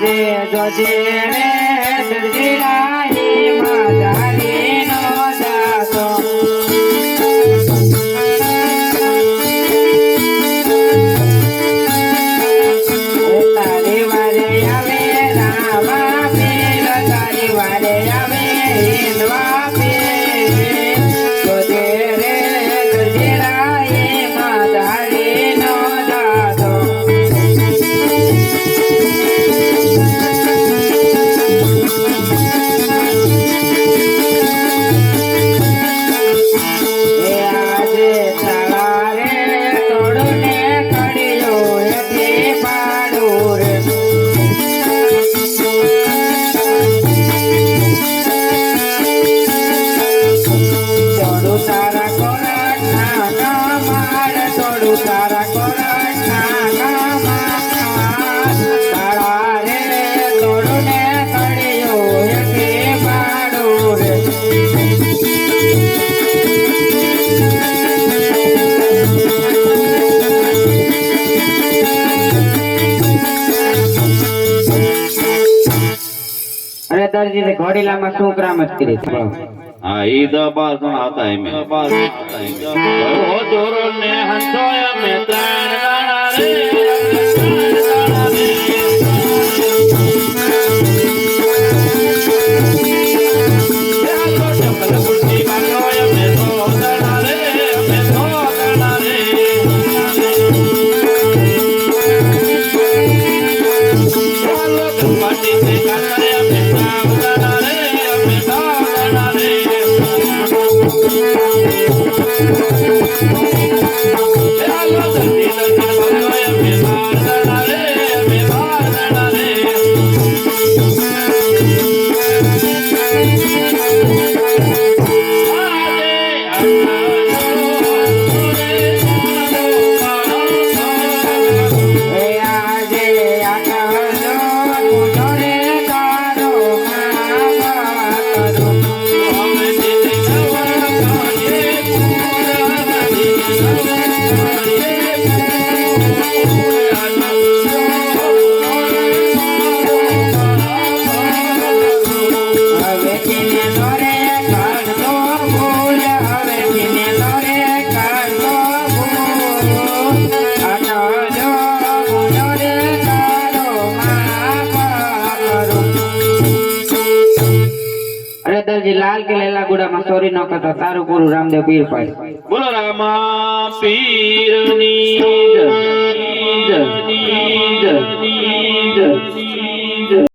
જે જોજે ને સર્જનાય અને દરજીને ઘોડીલામાં શું ક્રામત કરી હા ઈ દબાર હતા એમ. Thank you. અરે દરજી લાલ કે લેલા ગુડામાં ચોરી ન કરતા તારું ગુરુ રામદેવ પીર પાય બોલો રામા પીરની જય